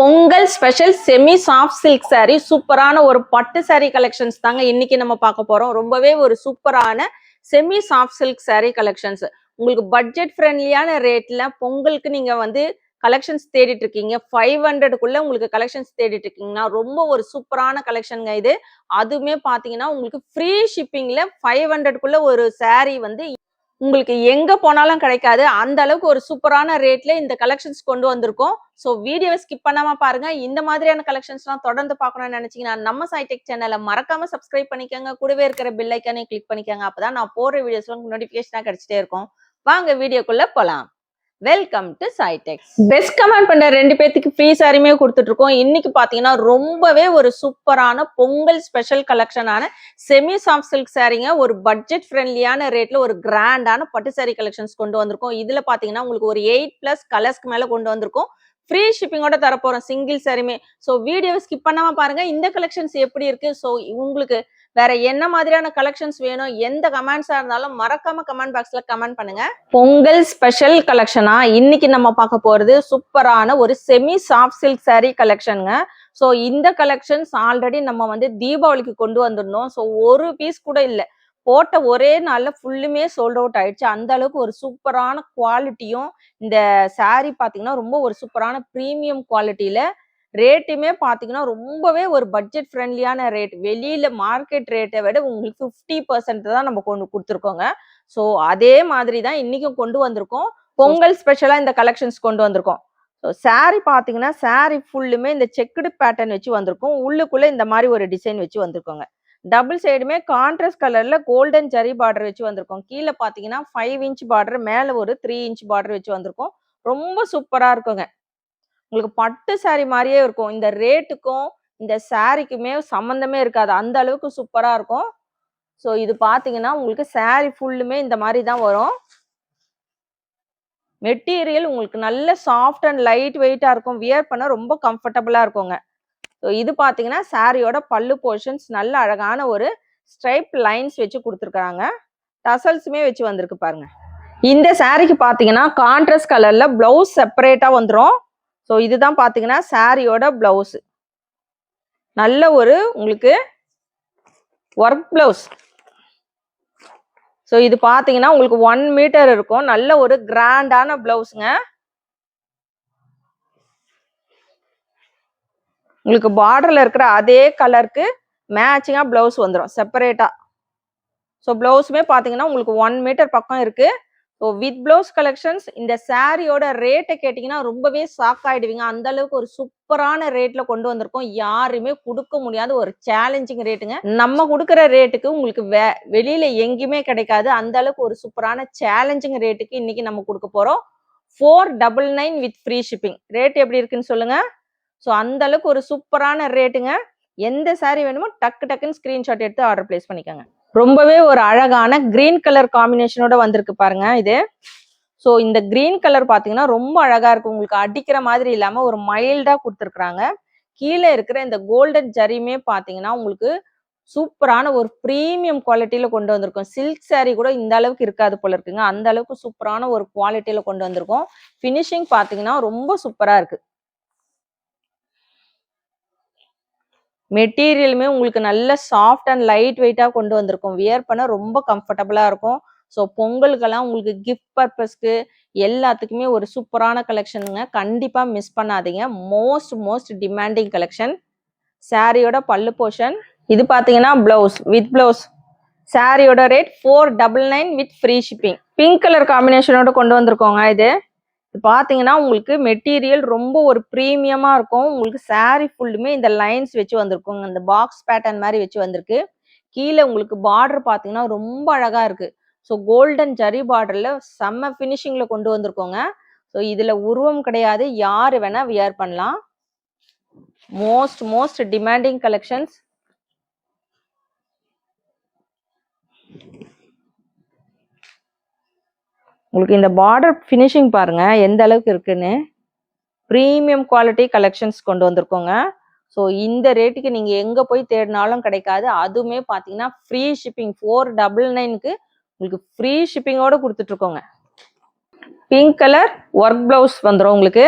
Pongal special semi soft silk saree சூப்பரான ஒரு பட்டு saree கலெக்ஷன்ஸ் தாங்க இன்னைக்கு நம்ம பார்க்க போறோம். ரொம்பவே ஒரு சூப்பரான semi soft silk saree collections உங்களுக்கு பட்ஜெட் ஃப்ரெண்ட்லியான ரேட்ல பொங்கலுக்கு நீங்க வந்து கலெக்ஷன்ஸ் தேடிட்டு இருக்கீங்க. ஃபைவ் ஹண்ட்ரடுக்குள்ள உங்களுக்கு கலெக்ஷன்ஸ் தேடிட்டு இருக்கீங்கன்னா ரொம்ப ஒரு சூப்பரான கலெக்ஷனுங்க இது. அதுவுமே பாத்தீங்கன்னா உங்களுக்கு ஃப்ரீ ஷிப்பிங்ல ஃபைவ் ஹண்ட்ரடுக்குள்ள ஒரு saree வந்து உங்களுக்கு எங்க போனாலும் கிடைக்காது. அந்த அளவுக்கு ஒரு சூப்பரான ரேட்ல இந்த கலெக்ஷன்ஸ் கொண்டு வந்திருக்கோம். ஸோ வீடியோவை ஸ்கிப் பண்ணாம பாருங்க. இந்த மாதிரியான கலெக்ஷன்ஸ்லாம் தொடர்ந்து பார்க்கணும்னு நினைச்சீங்கன்னா நம்ம சைடெக் சேனலை மறக்காம சப்ஸ்கிரைப் பண்ணிக்கோங்க. கூடவே இருக்கிற பெல் ஐக்கானே கிளிக் பண்ணிக்கோங்க. அப்பதான் நான் போற வீடியோஸ்லாம் நோட்டிபிகேஷனா கிடைச்சிட்டே இருக்கும். வாங்க வீடியோக்குள்ள போலாம். Welcome to Sitex best comment பண்ண ரெண்டு பேத்துக்கு ஃப்ரீ சாரியுமே கொடுத்துட்டு இருக்கோம் இன்னைக்கு பாத்தீங்கன்னா ரொம்பவே ஒரு சூப்பரான பொங்கல் ஸ்பெஷல் கலெக்ஷனான செமி சாஃப்ட் சில்க் சாரீங்க. ஒரு பட்ஜெட் ஃப்ரெண்ட்லியான ரேட்ல ஒரு கிராண்டான பட்டு சாரி கலெக்ஷன்ஸ் கொண்டு வந்திருக்கோம். இதுல பாத்தீங்கன்னா உங்களுக்கு ஒரு எயிட் பிளஸ் கலர்ஸ்க்கு மேல கொண்டு வந்திருக்கோம். ஃப்ரீ ஷிப்பிங்கோட தரப்போறோம் சிங்கிள் சாரியுமே ஸோ வீடியோ ஸ்கிப் பண்ணாம பாருங்க. இந்த கலெக்ஷன்ஸ் எப்படி இருக்கு? ஸோ உங்களுக்கு வேற என்ன மாதிரியான கலெக்ஷன்ஸ் வேணும் எந்த கமெண்ட்ஸா இருந்தாலும் மறக்காம கமெண்ட் பாக்ஸ்ல கமெண்ட் பண்ணுங்க. பொங்கல் ஸ்பெஷல் கலெக்ஷனா இன்னைக்கு நம்ம பார்க்க போறது சூப்பரான ஒரு செமி சாஃப்ட் சில்க் saree கலெக்ஷனுங்க ஸோ இந்த கலெக்ஷன்ஸ் ஆல்ரெடி நம்ம வந்து தீபாவளிக்கு கொண்டு வந்திருந்தோம் ஸோ ஒரு பீஸ் கூட இல்லை. போட்ட ஒரே நாளில் ஃபுல்லுமே சோல்ட் அவுட் ஆயிடுச்சு. அந்த அளவுக்கு ஒரு சூப்பரான குவாலிட்டியும் இந்த saree பார்த்தீங்கன்னா ரொம்ப ஒரு சூப்பரான ப்ரீமியம் குவாலிட்டியில ரேட்டுமே பாத்தீங்கன்னா ரொம்பவே ஒரு பட்ஜெட் ஃப்ரெண்ட்லியான ரேட் வெளியில மார்க்கெட் ரேட்டை விட உங்களுக்கு ஃபிஃப்டி பர்சன்ட் தான் நம்ம கொண்டு கொடுத்துருக்கோங்க. ஸோ அதே மாதிரி தான் இன்னைக்கும் கொண்டு வந்திருக்கோம். பொங்கல் ஸ்பெஷலா இந்த கலெக்ஷன்ஸ் கொண்டு வந்திருக்கோம். ஸோ saree பாத்தீங்கன்னா saree ஃபுல்லுமே இந்த செக்குடு பேட்டர்ன் வச்சு வந்திருக்கும். உள்ளுக்குள்ள இந்த மாதிரி ஒரு டிசைன் வச்சு வந்திருக்கோங்க. டபுள் சைடுமே கான்ட்ராஸ்ட் கலர்ல கோல்டன் ஜரி பார்டர் வச்சு வந்திருக்கோம். கீழே பாத்தீங்கன்னா ஃபைவ் இன்ச் பார்டர் மேல ஒரு த்ரீ இன்ச் பார்டர் வச்சு வந்திருக்கும். ரொம்ப சூப்பரா இருக்குங்க. உங்களுக்கு பட்டு சாரி மாதிரியே இருக்கும். இந்த ரேட்டுக்கும் இந்த சாரிக்குமே சம்மந்தமே இருக்காது. அந்த அளவுக்கு சூப்பராக இருக்கும். ஸோ இது பார்த்தீங்கன்னா உங்களுக்கு சாரி ஃபுல்லுமே இந்த மாதிரி தான் வரும். மெட்டீரியல் உங்களுக்கு நல்ல சாஃப்ட் அண்ட் லைட் வெயிட்டாக இருக்கும். வியர் பண்ண ரொம்ப கம்ஃபர்டபுளாக இருக்குங்க. ஸோ இது பார்த்தீங்கன்னா சாரியோட பல்லு போர்ஷன்ஸ் நல்ல அழகான ஒரு ஸ்ட்ரைப் லைன்ஸ் வச்சு கொடுத்துருக்குறாங்க. டசல்ஸுமே வச்சு வந்திருக்கு பாருங்க. இந்த சாரிக்கு பார்த்தீங்கன்னா கான்ட்ராஸ்ட் கலரில் ப்ளவுஸ் செப்பரேட்டாக வந்துடும் ஸோ இதுதான் பார்த்தீங்கன்னா சாரியோட ப்ளவுஸு நல்ல ஒரு உங்களுக்கு ஒர்க் ப்ளவுஸ் ஸோ இது பார்த்தீங்கன்னா உங்களுக்கு ஒன் மீட்டர் இருக்கும். நல்ல ஒரு கிராண்டான ப்ளவுஸுங்க உங்களுக்கு பார்டரில் இருக்கிற அதே கலருக்கு மேட்சிங்காக ப்ளவுஸ் வந்துடும் செப்பரேட்டாக ஸோ ப்ளவுஸுமே பார்த்தீங்கன்னா உங்களுக்கு ஒன் மீட்டர் பக்கம் இருக்குது ஸோ வித் ப்ளவுஸ் கலெக்ஷன்ஸ் இந்த சாரியோட ரேட்டை கேட்டிங்கன்னா ரொம்பவே ஷாக் ஆகிடுவீங்க அந்த அளவுக்கு ஒரு சூப்பரான ரேட்டில் கொண்டு வந்திருக்கோம். யாருமே கொடுக்க முடியாத ஒரு சேலஞ்சிங் ரேட்டுங்க நம்ம கொடுக்குற ரேட்டுக்கு உங்களுக்கு வே வெளியில் எங்கேயுமே கிடைக்காது. அந்த அளவுக்கு ஒரு சூப்பரான சேலஞ்சிங் ரேட்டுக்கு இன்னைக்கு நம்ம கொடுக்க போகிறோம் four double nine with free shipping rate எப்படி இருக்குன்னு சொல்லுங்கள் ஸோ அந்த அளவுக்கு ஒரு சூப்பரான ரேட்டுங்க எந்த saree வேணுமோ டக்கு டக்குன்னு ஸ்க்ரீன்ஷாட் எடுத்து ஆர்டர் பிளேஸ் பண்ணிக்கோங்க. ரொம்பவே ஒரு அழகான கிரீன் கலர் காம்பினேஷனோட வந்திருக்கு பாருங்க இது. ஸோ இந்த கிரீன் கலர் பார்த்தீங்கன்னா ரொம்ப அழகா இருக்கு. உங்களுக்கு அடிக்கிற மாதிரி இல்லாம ஒரு மைல்டா கொடுத்துருக்குறாங்க. கீழே இருக்கிற இந்த கோல்டன் ஜரியுமே பார்த்தீங்கன்னா உங்களுக்கு சூப்பரான ஒரு ப்ரீமியம் குவாலிட்டியில கொண்டு வந்திருக்கோம். சில்க் saree கூட இந்த அளவுக்கு இருக்காது போல இருக்குங்க. அந்த அளவுக்கு சூப்பரான ஒரு குவாலிட்டியில கொண்டு வந்திருக்கோம். ஃபினிஷிங் பார்த்தீங்கன்னா ரொம்ப சூப்பரா இருக்கு. மெட்டீரியலுமே உங்களுக்கு நல்ல சாஃப்ட் அண்ட் லைட் வெயிட்டாக கொண்டு வந்திருக்கும். வியர் பண்ண ரொம்ப கம்ஃபர்டபுளாக இருக்கும். ஸோ பொங்கலுக்கெல்லாம் உங்களுக்கு கிஃப்ட் பர்பஸ்க்கு எல்லாத்துக்குமே ஒரு சூப்பரான கலெக்ஷனுங்க கண்டிப்பாக மிஸ் பண்ணாதீங்க. மோஸ்ட் மோஸ்ட் டிமாண்டிங் கலெக்ஷன் சாரியோட பல்லு போர்ஷன் இது பார்த்தீங்கன்னா ப்ளவுஸ் வித் ப்ளவுஸ் சாரியோட rate four double nine with free shipping pink colour காம்பினேஷனோட கொண்டு வந்திருக்கோங்க இது. பார்த்தீங்கன்னா உங்களுக்கு மெட்டீரியல் ரொம்ப ஒரு ப்ரீமியமாக இருக்கும். உங்களுக்கு saree ஃபுல்லுமே இந்த லைன்ஸ் வச்சு வந்திருக்குங்க. இந்த பாக்ஸ் பேட்டர்ன் மாதிரி வச்சு வந்திருக்கு. கீழே உங்களுக்கு பார்டர் பார்த்தீங்கன்னா ரொம்ப அழகாக இருக்குது ஸோ கோல்டன் ஜரி பார்டரில் செம்ம ஃபினிஷிங்கில் கொண்டு வந்திருக்கோங்க. ஸோ இதில் உருவம் கிடையாது. யார் வேணால் வியர் பண்ணலாம். மோஸ்ட் மோஸ்ட் டிமாண்டிங் கலெக்ஷன்ஸ் உங்களுக்கு இந்த பார்டர் ஃபினிஷிங் பாருங்க எந்த அளவுக்கு இருக்குன்னு. ப்ரீமியம் குவாலிட்டி கலெக்ஷன்ஸ் கொண்டு வந்திருக்கோங்க. ஸோ இந்த ரேட்டுக்கு நீங்கள் எங்கே போய் தேடினாலும் கிடைக்காது. அதுவுமே பார்த்தீங்கன்னா ஃப்ரீ ஷிப்பிங் ஃபோர் டபுள் நைனுக்கு உங்களுக்கு ஃப்ரீ ஷிப்பிங்கோட கொடுத்துட்ருக்கோங்க பிங்க் கலர் ஒர்க் ப்ளவுஸ் வந்துடும் உங்களுக்கு.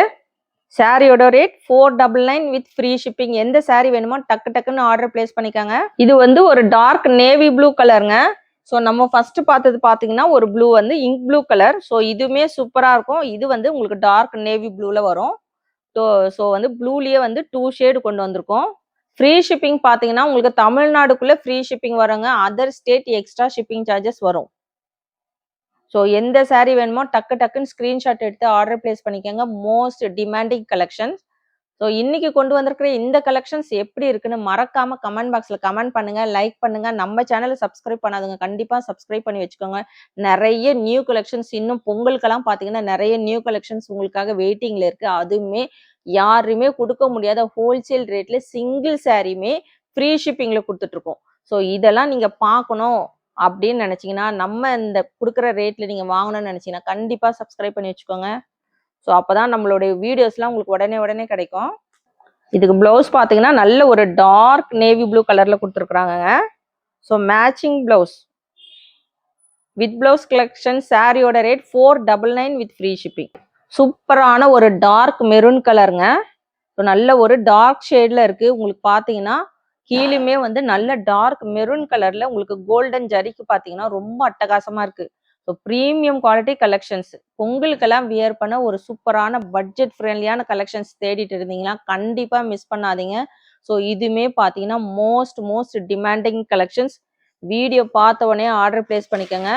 சாரியோட rate four double nine with free shipping எந்த saree வேணுமோ டக்கு டக்குன்னு ஆர்டர் பிளேஸ் பண்ணிக்கோங்க. இது வந்து ஒரு டார்க் நேவி ப்ளூ கலருங்க ஸோ நம்ம ஃபர்ஸ்ட் பார்த்தது பார்த்தீங்கன்னா ஒரு ப்ளூ வந்து இங்க் ப்ளூ கலர் ஸோ இதுவுமே சூப்பராக இருக்கும். இது வந்து உங்களுக்கு டார்க் நேவி ப்ளூவில் வரும். ஸோ ஸோ வந்து ப்ளூலேயே வந்து டூ ஷேடு கொண்டு வந்திருக்கோம். ஃப்ரீ ஷிப்பிங் பார்த்தீங்கன்னா உங்களுக்கு தமிழ்நாடுக்குள்ளே ஃப்ரீ ஷிப்பிங் வருங்க. Other state extra shipping charges வரும். ஸோ எந்த சாரீ வேணுமோ டக்கு டக்குன்னு ஸ்க்ரீன்ஷாட் எடுத்து ஆர்டர் பிளேஸ் பண்ணிக்கோங்க. மோஸ்ட் டிமாண்டிங் கலெக்ஷன்ஸ் ஸோ இன்னைக்கு கொண்டு வந்திருக்கிற இந்த கலெக்ஷன்ஸ் எப்படி இருக்குன்னு மறக்காம கமெண்ட் பாக்ஸ்ல கமெண்ட் பண்ணுங்க லைக் பண்ணுங்க. நம்ம சேனலை சப்ஸ்கிரைப் பண்ணாதுங்க கண்டிப்பா சப்ஸ்கிரைப் பண்ணி வச்சுக்கோங்க. நிறைய நியூ கலெக்ஷன்ஸ் இன்னும் பொங்கலுக்கெல்லாம் பார்த்தீங்கன்னா நிறைய நியூ கலெக்ஷன்ஸ் உங்களுக்காக வெயிட்டிங்ல இருக்கு. அதுவுமே யாருமே கொடுக்க முடியாத ஹோல்சேல் ரேட்ல சிங்கிள் சாரியுமே ஃப்ரீ ஷிப்பிங்ல கொடுத்துட்டு இருக்கோம். ஸோ இதெல்லாம் நீங்க பார்க்கணும் அப்படின்னு நினைச்சீங்கன்னா நம்ம இந்த கொடுக்குற ரேட்ல நீங்க வாங்கணும்னு நினைச்சீங்கன்னா கண்டிப்பா சப்ஸ்கிரைப் பண்ணி வச்சுக்கோங்க. ஸோ அப்பதான் நம்மளுடைய வீடியோஸ்லாம் உங்களுக்கு உடனே உடனே கிடைக்கும். இதுக்கு ப்ளவுஸ் பார்த்தீங்கன்னா நல்ல ஒரு டார்க் நேவி ப்ளூ கலர்ல கொடுத்துருக்குறாங்க so matching blouse with blouse collection சாரியோட rate four double nine with free shipping சூப்பரான ஒரு டார்க் மெரூன் கலருங்க ஸோ நல்ல ஒரு டார்க் ஷேட்ல இருக்கு. உங்களுக்கு பார்த்தீங்கன்னா கீழுமே வந்து நல்ல டார்க் மெரூன் கலர்ல உங்களுக்கு கோல்டன் ஜரிக்கு பார்த்தீங்கன்னா ரொம்ப அட்டகாசமா இருக்கு. ஸோ ப்ரீமியம் குவாலிட்டி கலெக்ஷன்ஸ் பொங்கலுக்கெல்லாம் வியர் பண்ண ஒரு சூப்பரான பட்ஜெட் ஃப்ரெண்ட்லியான கலெக்ஷன்ஸ் தேடிட்டு இருந்தீங்கன்னா கண்டிப்பாக மிஸ் பண்ணாதீங்க. ஸோ இதுவுமே பார்த்தீங்கன்னா most most demanding collections video பார்த்த உடனே ஆர்டர் பிளேஸ் பண்ணிக்கோங்க.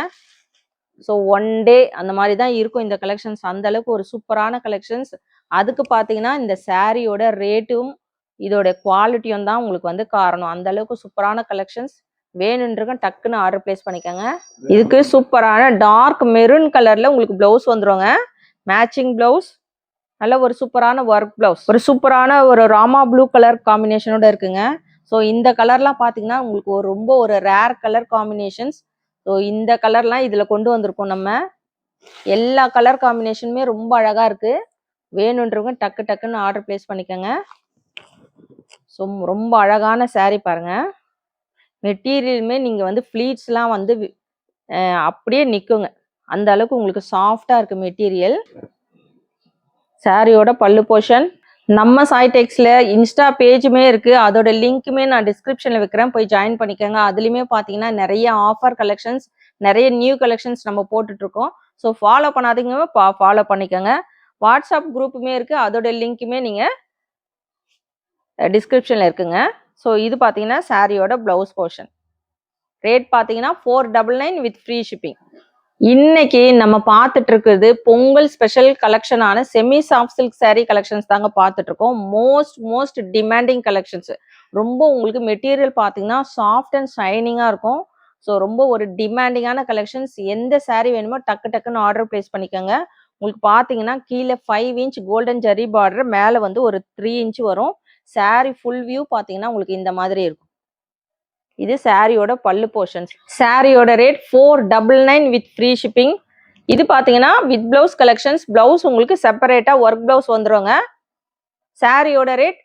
ஸோ ஒன் டே அந்த மாதிரி தான் இருக்கும் இந்த கலெக்ஷன்ஸ் அந்த அளவுக்கு ஒரு சூப்பரான கலெக்ஷன்ஸ் அதுக்கு பார்த்தீங்கன்னா இந்த சாரியோட ரேட்டும் இதோட குவாலிட்டியும் தான் உங்களுக்கு வந்து காரணம். அந்த அளவுக்கு சூப்பரான கலெக்ஷன்ஸ் வேணுன்றங்க டக்குன்னு ஆர்டர் பிளேஸ் பண்ணிக்கோங்க. இதுக்கு சூப்பரான டார்க் மெரூன் கலர்ல உங்களுக்கு பிளவுஸ் வந்துருங்க. மேட்சிங் பிளவுஸ் நல்ல ஒரு சூப்பரான ஒர்க் பிளவுஸ் ஒரு சூப்பரான ஒரு ராமா ப்ளூ கலர் காம்பினேஷனோட இருக்குங்க. ஸோ இந்த கலர்லாம் பார்த்தீங்கன்னா உங்களுக்கு ஒரு ரொம்ப ஒரு ரேர் கலர் காம்பினேஷன்ஸ் ஸோ இந்த கலர்லாம் இதில் கொண்டு வந்திருக்கோம் நம்ம. எல்லா கலர் காம்பினேஷனுமே ரொம்ப அழகாக இருக்குது வேணுன்றவங்க டக்கு டக்குன்னு ஆர்டர் பிளேஸ் பண்ணிக்கோங்க. ஸோ ரொம்ப அழகான சாரீ பாருங்கள் மெட்டீரியலுமே நீங்கள் வந்து ஃப்ளீட்ஸ்லாம் வந்து வி- அப்படியே நிற்குங்க அந்த அளவுக்கு உங்களுக்கு சாஃப்டாக இருக்குது மெட்டீரியல். சாரியோட பல்லு போர்ஷன். நம்ம சாய்டெக்ஸில் இன்ஸ்டா பேஜுமே இருக்குது அதோட லிங்க்குமே நான் டிஸ்கிரிப்ஷனில் வைக்கிறேன். போய் ஜாயின் பண்ணிக்கோங்க. அதுலேயுமே பார்த்தீங்கன்னா நிறைய ஆஃபர் கலெக்ஷன்ஸ் நிறைய நியூ கலெக்ஷன்ஸ் நம்ம போட்டுட்ருக்கோம். ஸோ ஃபாலோ பண்ணாதீங்க. ஃபாலோ பண்ணிக்கோங்க. வாட்ஸ்அப் குரூப்புமே இருக்குது அதோட லிங்க்குமே நீங்கள் டிஸ்கிரிப்ஷனில் இருக்குங்க. ஸோ இது பார்த்தீங்கன்னா சாரியோட ப்ளவுஸ் போர்ஷன் ரேட் பார்த்தீங்கன்னா four double nine with free shipping இன்னைக்கு நம்ம பார்த்துட்டு இருக்குது Pongal special கலெக்ஷனான semi soft silk saree collections தாங்க பார்த்துட்டு இருக்கோம் மோஸ்ட் மோஸ்ட் டிமாண்டிங் கலெக்ஷன்ஸ் ரொம்ப உங்களுக்கு மெட்டீரியல் பார்த்தீங்கன்னா சாஃப்ட் அண்ட் ஷைனிங்காக இருக்கும். ஸோ ரொம்ப ஒரு டிமாண்டிங்கான கலெக்ஷன்ஸ் எந்த saree வேணுமோ டக்கு டக்குன்னு ஆர்டர் பிளேஸ் பண்ணிக்கோங்க. உங்களுக்கு பார்த்தீங்கன்னா கீழே five inch golden zari border மேலே வந்து ஒரு த்ரீ இன்ச் வரும். சாரி ஃபுல் வியூ பார்த்தீங்கன்னா உங்களுக்கு இந்த மாதிரி இருக்கும். இது சாரியோட பல்லு போர்ஷன்ஸ் சாரியோட rate four double nine with free shipping இது பார்த்தீங்கன்னா வித் பிளவுஸ் கலெக்ஷன்ஸ் பிளவுஸ் உங்களுக்கு செப்பரேட்டாக ஒர்க் பிளவுஸ் வந்துடுவோங்க சாரியோட rate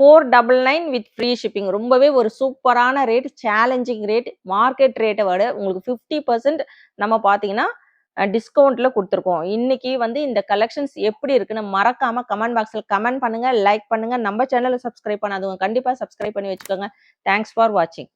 four double nine with free shipping ரொம்பவே ஒரு சூப்பரான ரேட் சேலஞ்சிங் ரேட் மார்க்கெட் ரேட்டை விட உங்களுக்கு ஃபிஃப்டி பர்சன்ட் நம்ம பார்த்தீங்கன்னா டிஸ்கவுண்ட்ல கொடுத்துருக்கோம். இன்னைக்கு வந்து இந்த கலெக்ஷன்ஸ் எப்படி இருக்குன்னு மறக்காம கமெண்ட் பாக்ஸ்ல கமெண்ட் பண்ணுங்க லைக் பண்ணுங்க. நம்ம சேனலை சப்ஸ்கிரைப் பண்ணாதவங்க கண்டிப்பா சப்ஸ்கிரைப் பண்ணி வச்சுக்கோங்க. தேங்க்ஸ் ஃபார் வாட்சிங்